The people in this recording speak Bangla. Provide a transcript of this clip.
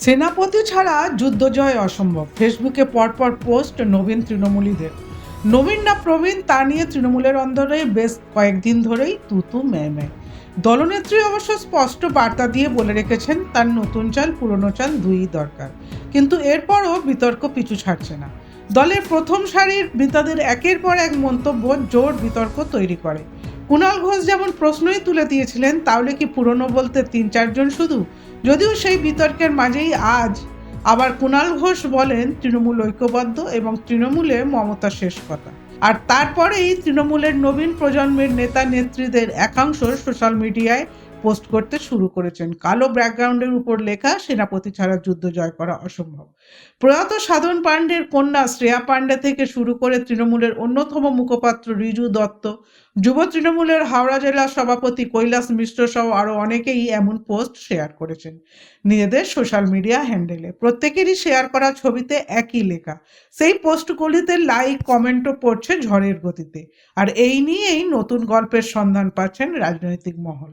সেনাপতি ছাড়া যুদ্ধ জয় অসম্ভব। ফেসবুকে পরপর পোস্ট নবীন তৃণমূলীদের। নবীন না প্রবীণ, তা নিয়ে তৃণমূলের অন্দরে বেশ কয়েকদিন ধরেই তুতু ম্যায় দলনেত্রী অবশ্য স্পষ্ট বার্তা দিয়ে বলে রেখেছেন, তার নতুন চাল, পুরনো চাল দুই দরকার। কিন্তু এরপরও বিতর্ক পিছু ছাড়ছে না। দলের প্রথম সারির নেতাদের একের পর এক মন্তব্য জোর বিতর্ক তৈরি করে। কুণাল ঘোষ যেমন প্রশ্নই তুলে দিয়েছিলেন, তাহলে কি পুরনো বলতে তিন চারজন শুধু? যদিও সেই বিতর্কের মাঝেই আজ আবার কুণাল ঘোষ বলেন, তৃণমূল ঐক্যবদ্ধ এবং তৃণমূলে মমতা শেষ কথা। আর তারপরেই তৃণমূলের নবীন প্রজন্মের নেতা নেত্রীদের একাংশ সোশ্যাল মিডিয়ায় পোস্ট করতে শুরু করেছেন। কালো ব্যাকগ্রাউন্ডের উপর লেখা, সেনাপতি ছাড়া যুদ্ধ জয় করা অসম্ভব। প্রয়াত সাধন পাণ্ডের কন্যা শ্রেয়া পাণ্ডে থেকে শুরু করে তৃণমূলের অন্যতম মুখপাত্র রিজু দত্ত, যুব তৃণমূলের হাওড়া জেলা সভাপতি কৈলাস মিশ্র সহ আরও অনেকেই এমন পোস্ট শেয়ার করেছেন। নিজেদের সোশ্যাল মিডিয়া হ্যান্ডেলে। প্রত্যেকেরই শেয়ার করা ছবিতে একই লেখা। সেই পোস্টগুলিতে লাইক, কমেন্টও পড়ছে ঝড়ের গতিতে। আর এই নিয়েই নতুন গল্পের সন্ধান পাচ্ছেন রাজনৈতিক মহল।